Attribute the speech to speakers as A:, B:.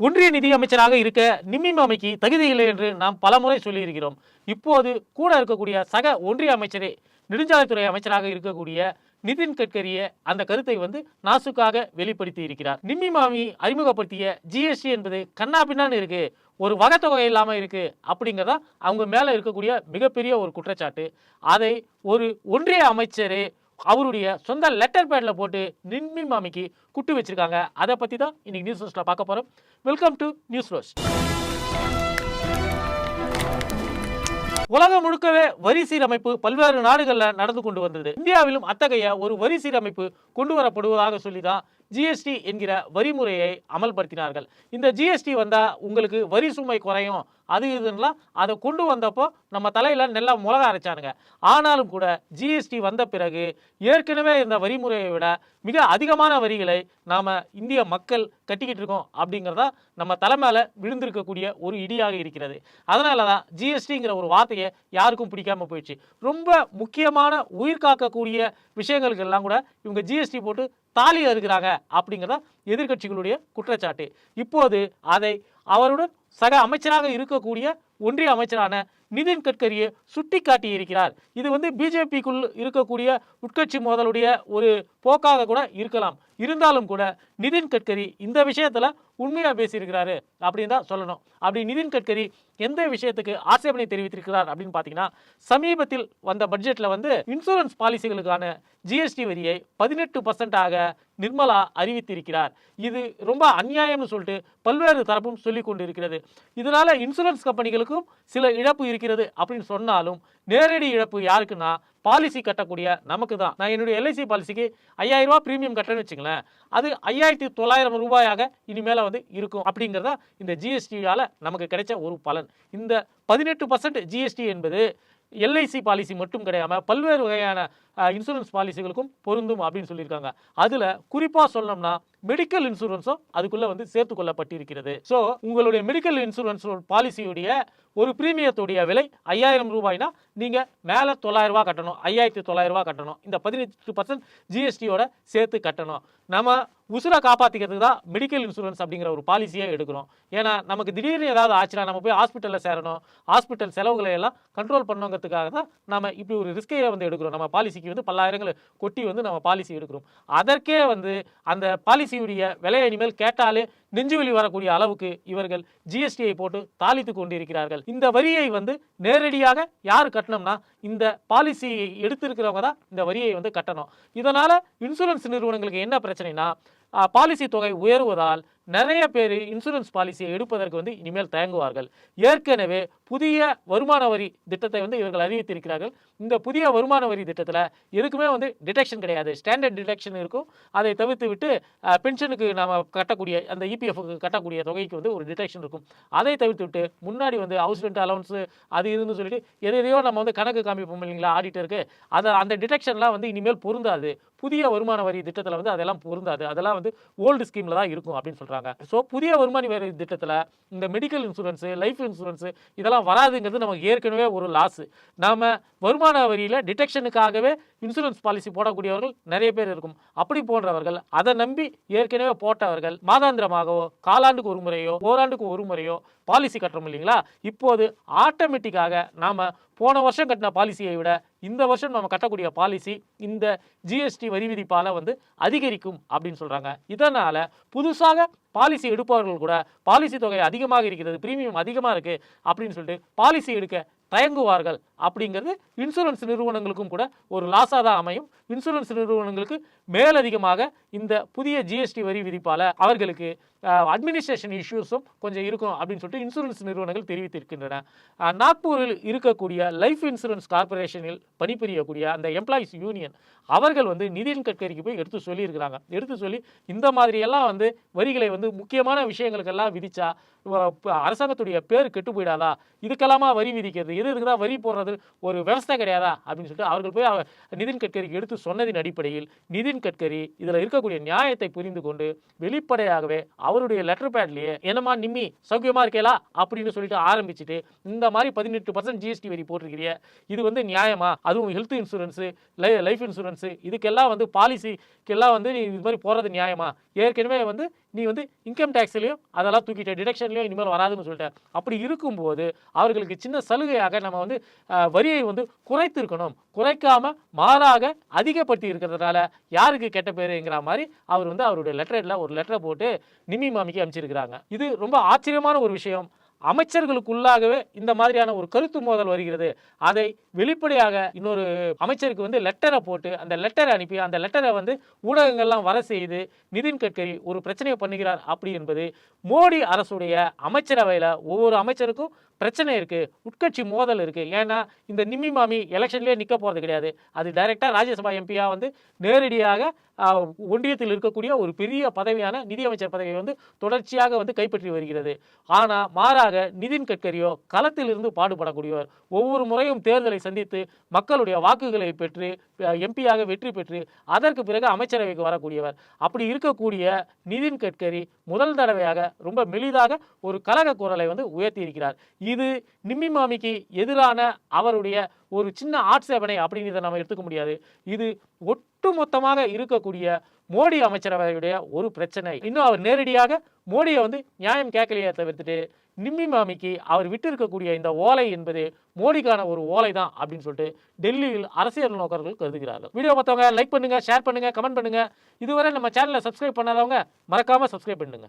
A: ஒன்றிய நிதி அமைச்சராக இருக்க நிம்மிமாமிக்கு தகுதி இல்லை என்று நாம் பலமுறை சொல்லியிருக்கிறோம். இப்போது கூட இருக்கக்கூடிய சக ஒன்றிய அமைச்சரே நெடுஞ்சாலைத்துறை அமைச்சராக இருக்கக்கூடிய நிதின் கட்கரியே அந்த கருத்தை வந்து நாசுக்காக வெளிப்படுத்தி இருக்கிறார். நிம்மி மாமி அறிமுகப்படுத்திய ஜிஎஸ்டி என்பது கண்ணா பின்னான்னு இருக்கு ஒரு வகத்தொகை இல்லாமல் இருக்கு அப்படிங்கிறதா அவங்க மேலே இருக்கக்கூடிய மிகப்பெரிய ஒரு குற்றச்சாட்டு. அதை ஒரு ஒன்றிய அமைச்சரே அவருடைய சொந்த லெட்டர் பேட்ல போட்டு நிம்மி மாமிக்கு குட்டு வச்சிருக்காங்க. அதை பத்தி தான் இன்னைக்கு நியூஸ் ரோஸ்ட்ல பார்க்க போறோம். வெல்கம் டு நியூஸ் ரோஸ்ட் உலகம் முழுக்கவே வரி சீரமைப்பு பல்வேறு நாடுகளில் நடந்து கொண்டு வந்தது. இந்தியாவிலும் அத்தகைய ஒரு வரி சீரமைப்பு கொண்டு வரப்படுவதாக சொல்லி தான் ஜிஎஸ்டி என்கிற வரி முறையை அமல்படுத்தினார்கள். இந்த ஜிஎஸ்டி வந்தால் உங்களுக்கு வரி சுமை குறையும். அது இதுன்னா அதை கொண்டு வந்தப்போ நம்ம தலையில் நல்லா மிளகா அரைச்சானுங்க. ஆனாலும் கூட ஜிஎஸ்டி வந்த பிறகு ஏற்கனவே இருந்த வரி முறையை விட மிக அதிகமான வரிகளை நாம் இந்திய மக்கள் கட்டிக்கிட்டு இருக்கோம் அப்படிங்கிறதா நம்ம தலை விழுந்திருக்கக்கூடிய ஒரு இடியாக இருக்கிறது. அதனால தான் ஜிஎஸ்டிங்கிற ஒரு வார்த்தையை யாருக்கும் பிடிக்காமல் போயிடுச்சு. ரொம்ப முக்கியமான உயிர் காக்கக்கூடிய விஷயங்களுக்கெல்லாம் கூட இவங்க ஜிஎஸ்டி போட்டு தாலி அறுக்கிறாங்க அப்படிங்கிறத எதிர்க்கட்சிகளுடைய குற்றச்சாட்டு. இப்போது அதை அவருடன் சக அமைச்சராக இருக்கக்கூடிய ஒன்றிய அமைச்சரான நிதின் கட்கரியை சுட்டி காட்டியிருக்கிறார் இது வந்து பிஜேபிக்குள் இருக்கக்கூடிய உட்கட்சி மோதலுடைய ஒரு போக்காக கூட இருக்கலாம். இருந்தாலும் கூட நிதின் கட்கரி இந்த விஷயத்தில் உண்மையாக பேசியிருக்கிறாரு அப்படின்னு தான் சொல்லணும். அப்படி நிதின் கட்கரி எந்த விஷயத்துக்கு ஆட்சேபனை தெரிவித்திருக்கிறார் அப்படின்னு பார்த்தீங்கன்னா சமீபத்தில் வந்த பட்ஜெட்டில் வந்து இன்சூரன்ஸ் பாலிசிகளுக்கான ஜிஎஸ்டி வரியை பதினெட்டு பர்சன்டாக நிர்மலா அறிவித்திருக்கிறார். இது ரொம்ப அநியாயம்னு சொல்லிட்டு பல்வேறு தரப்பும் சொல்லி கொண்டு இருக்கிறது இதனால இன்சூரன்ஸ் கம்பெனிகளுக்கும் சில இழப்பு இருக்கிறது அப்படின்னு சொன்னாலும் நேரடி இழப்பு யாருக்குன்னா பாலிசி கட்டக்கூடிய நமக்கு தான். நான் என்னுடைய எல்ஐசி பாலிசிக்கு ஐயாயிரம் ரூபாய் ப்ரீமியம் கட்டணும்னு வச்சுங்களேன் அது ஐயாயிரத்தி தொள்ளாயிரம் ரூபாயாக இனிமேல வந்து இருக்கும். அப்படிங்கிறதா இந்த ஜிஎஸ்டியால நமக்கு கிடைச்ச ஒரு பலன். இந்த பதினெட்டு பர்சன்ட் ஜிஎஸ்டி என்பது எல்ஐசி பாலிசி மட்டும் கிடையாம பல்வேறு வகையான இன்சூரன்ஸ் பாலிசிகளுக்கும் பொருந்தும் அப்படின்னு சொல்லியிருக்காங்க. அதுல குறிப்பா சொல்லணும்னா மெடிக்கல் இன்சூரன்ஸும் அதுக்குள்ள வந்து சேர்த்து கொள்ளப்பட்டிருக்கிறது ஸோ உங்களுடைய மெடிக்கல் இன்சூரன்ஸ் பாலிசியுடைய ஒரு பிரீமியத்துடைய விலை ஐயாயிரம் ரூபாய்னா நீங்கள் மேலே தொள்ளாயிரம் ரூபா கட்டணும் ஐயாயிரத்தி தொள்ளாயிரம் ரூபா கட்டணும் இந்த பதினெட்டு பர்சன்ட் ஜிஎஸ்டியோட சேர்த்து கட்டணும். நம்ம உசுரை காப்பாற்றிக்கிறதுக்கு தான் மெடிக்கல் இன்சூரன்ஸ் அப்படிங்கிற ஒரு பாலிசியே எடுக்கிறோம். ஏன்னா நமக்கு திடீர்னு ஏதாவது ஆச்சுன்னா நம்ம போய் ஹாஸ்பிட்டலில் சேரணும் ஹாஸ்பிட்டல் செலவுகளை எல்லாம் கண்ட்ரோல் பண்ணுங்கிறதுக்காக தான் நம்ம இப்படி ஒரு ரிஸ்கையை வந்து எடுக்கிறோம். நம்ம பாலிசிக்கு வந்து பல்லாயிரங்களை கொட்டி வந்து நம்ம பாலிசி எடுக்கிறோம். அதற்கே வந்து அந்த பாலிசியுடைய விலை இனிமேல் கேட்டாலே நெஞ்சுவலி வரக்கூடிய அளவுக்கு இவர்கள் ஜிஎஸ்டியை போட்டு தாளித்து கொண்டிருக்கிறார்கள். இந்த வரியை வந்து நேரடியாக யார் கட்டணும்னா இந்த பாலிசி எடுத்திருக்கிறவங்க தான் இந்த வரியை வந்து கட்டணும். இதனால் இன்சூரன்ஸ் நிறுவனங்களுக்கு என்ன பிரச்சனைனா பாலிசி தொகை உயர்வதால் நிறைய பேர் இன்சூரன்ஸ் பாலிசியை எடுப்பதற்கு வந்து இனிமேல் தயங்குவார்கள். ஏற்கனவே புதிய வருமான வரி திட்டத்தை வந்து இவர்கள் அறிவித்திருக்கிறார்கள். இந்த புதிய வருமான வரி திட்டத்தில் எதுக்குமே வந்து டிடெக்ஷன் கிடையாது. ஸ்டாண்டர்ட் டிடெக்ஷன் இருக்கும். அதை தவிர்த்து விட்டு பென்ஷனுக்கு நாம் கட்டக்கூடிய அந்த இபிஎஃப்க்கு கட்டக்கூடிய தொகைக்கு வந்து ஒரு டிடெக்ஷன் இருக்கும். அதை தவிர்த்து விட்டு முன்னாடி வந்து ஹவுஸ் ரெண்ட் அலவன்ஸு அது இதுன்னு சொல்லிட்டு எதையோ நம்ம வந்து கணக்கு காமிப்போம் இல்லைங்களா ஆடிட்டருக்கு அதை அந்த டிடெக்ஷன்லாம் வந்து இனிமேல் பொருந்தாது. புதிய வருமான வரி திட்டத்தில் வந்து அதெல்லாம் பொருந்தாது. அதெல்லாம் வந்து ஓல்டு ஸ்கீமில் தான் இருக்கும் அப்படின்னு சொல்கிறாங்க ஸோ புதிய வருமான வரி திட்டத்தில் இந்த மெடிக்கல் இன்சூரன்ஸு லைஃப் இன்சூரன்ஸு இதெல்லாம் வராதுங்கிறது நமக்கு ஏற்கனவே ஒரு லாஸு நாம் வருமான வரியில் டிடெக்ஷனுக்காகவே இன்சூரன்ஸ் பாலிசி போடக்கூடியவர்கள் நிறைய பேர் இருக்கும். அப்படி போன்றவர்கள் அதை நம்பி ஏற்கனவே போட்டவர்கள் மாதாந்திரமாகவோ காலாண்டுக்கு ஒரு முறையோ ஓராண்டுக்கு ஒரு முறையோ பாலிசி கட்டுறோம் இல்லைங்களா? இப்போது ஆட்டோமேட்டிக்காக நாம் போன வருஷம் கட்டின பாலிசியை விட இந்த வருஷம் நம்ம கட்டக்கூடிய பாலிசி இந்த ஜிஎஸ்டி வரி விதிப்பால் வந்து அதிகரிக்கும் அப்படின்னு சொல்கிறாங்க இதனால் புதுசாக பாலிசி எடுப்பவர்கள் கூட பாலிசி தொகை அதிகமாக இருக்கிறது ப்ரீமியம் அதிகமாக இருக்குது அப்படின்னு சொல்லிட்டு பாலிசி எடுக்க தயங்குவார்கள் அப்படிங்கிறது இன்சூரன்ஸ் நிறுவனங்களுக்கும் கூட ஒரு லாஸாக தான் அமையும். இன்சூரன்ஸ் நிறுவனங்களுக்கு மேலதிகமாக இந்த புதிய ஜிஎஸ்டி வரி விதிப்பால் அவர்களுக்கு அட்மினிஸ்ட்ரேஷன் இஷ்யூஸும் கொஞ்சம் இருக்கும் அப்படின்னு சொல்லிட்டு இன்சூரன்ஸ் நிறுவனங்கள் தெரிவித்திருக்கின்றன. நாக்பூரில் இருக்கக்கூடிய லைஃப் இன்சூரன்ஸ் கார்ப்பரேஷனில் பணிபுரியக்கூடிய அந்த எம்ப்ளாயிஸ் யூனியன் அவர்கள் வந்து நிதின் கட்கரிக்கு போய் எடுத்து சொல்லியிருக்கிறாங்க. எடுத்து சொல்லி இந்த மாதிரியெல்லாம் வந்து வரிகளை வந்து முக்கியமான விஷயங்களுக்கெல்லாம் விதிச்சா அரசாங்கத்துடைய பேர் கெட்டு போயிடாதா? இதுக்கெல்லாமா வரி விதிக்கிறது? எது இதுக்கு தான் வரி போடுறது? ஒரு விவசாய கிடையாதா? அப்படின்னு சொல்லிட்டு அவர்கள் போய் நிதின் கட்கரிக்கு எடுத்து சொன்னதின் அடிப்படையில் நிதின் கட்கரி இதில் இருக்கக்கூடிய நியாயத்தை புரிந்து கொண்டு வெளிப்படையாகவே அவருடைய லெட்டர் பேட்லேயே என்னம்மா நிம்மி சௌக்கியமாக இருக்கேலா அப்படின்னு சொல்லிட்டு ஆரம்பிச்சுட்டு இந்த மாதிரி பதினெட்டு பர்சன்ட் ஜிஎஸ்டி வரி போட்டிருக்கிறிய இது வந்து நியாயமா? அதுவும் ஹெல்த் இன்சூரன்ஸு லைஃப் இன்சூரன்ஸு இதுக்கெல்லாம் வந்து பாலிசிக்கெல்லாம் வந்து நீ இது மாதிரி போகிறது நியாயமா? ஏற்கனவே வந்து நீ வந்து இன்கம் டேக்ஸ்லையும் அதெல்லாம் தூக்கிட்ட டிடக்ஷன்லையும் இனிமேல் வராதுன்னு சொல்லிட்டேன் அப்படி இருக்கும்போது அவர்களுக்கு சின்ன சலுகையாக நம்ம வந்து வரியை வந்து குறைத்திருக்கணும். குறைக்காம மாறாக அதிகப்படுத்தி இருக்கிறதுனால யாருக்கு கெட்ட பேருங்கிற மாதிரி அவர் வந்து அவருடைய லெட்டரில் ஒரு லெட்டரை போட்டு நிமி மாமிக்கு அமைச்சிருக்கிறாங்க. இது ரொம்ப ஆச்சரியமான ஒரு விஷயம். அமைச்சர்களுக்குள்ளாகவே இந்த மாதிரியான ஒரு கருத்து மோதல் வருகிறது. அதை வெளிப்படையாக இன்னொரு அமைச்சருக்கு வந்து லெட்டரை போட்டு அந்த லெட்டரை அனுப்பி அந்த லெட்டரை வந்து ஊடகங்கள்லாம் வர செய்து நிதின் கட்கரி ஒரு பிரச்சனையை பண்ணுகிறார் அப்படி என்பது மோடி அரசுடைய அமைச்சரவையில் ஒவ்வொரு அமைச்சருக்கும் பிரச்சனை இருக்குது உட்கட்சி மோதல் இருக்குது ஏன்னா இந்த நிம்மி மாமி எலெக்ஷன்லேயே நிற்க போகிறது கிடையாது. அது டைரெக்டாக ராஜ்யசபா எம்பியா வந்து நேரடியாக ஒன்றியத்தில் இருக்கக்கூடிய ஒரு பெரிய பதவியான நிதியமைச்சர் பதவியை வந்து தொடர்ச்சியாக வந்து கைப்பற்றி வருகிறது. ஆனால் மாறாக நிதின் கட்கரியோ களத்தில் இருந்து பாடுபடக்கூடியவர். ஒவ்வொரு முறையும் தேர்தலை சந்தித்து மக்களுடைய வாக்குகளை பெற்று எம்பியாக வெற்றி பெற்று அதற்கு பிறகு அமைச்சரவைக்கு வரக்கூடியவர். அப்படி இருக்கக்கூடிய நிதின் கட்கரி முதல் தடவையாக ரொம்ப மெலிதாக ஒரு கலக குரலை வந்து உயர்த்தி இருக்கிறார் இது நிம்மி மாமிக்கு எதிரான அவருடைய ஒரு சின்ன ஆட்சேபனை அப்படின்னு இதை நம்ம எடுத்துக்க முடியாது. இது ஒட்டுமொத்தமாக இருக்கக்கூடிய மோடி அமைச்சரவையுடைய ஒரு பிரச்சனை. இன்னும் அவர் நேரடியாக மோடியை வந்து நியாயம் கேட்கலையே தவிர்த்துட்டு நிம்மி மாமிக்கு அவர் விட்டு இருக்கக்கூடிய இந்த ஓலை என்பது மோடிக்கான ஒரு ஓலை தான் அப்படின்னு சொல்லிட்டு டெல்லியில் அரசியல் நோக்கர்கள் கருதுகிறார்கள். வீடியோ பார்த்தவங்க லைக் பண்ணுங்க ஷேர் பண்ணுங்க கமெண்ட் பண்ணுங்க. இதுவரை நம்ம சேனலை சப்ஸ்கிரைப் பண்ணாதவங்க மறக்காம சப்ஸ்கிரைப் பண்ணுங்க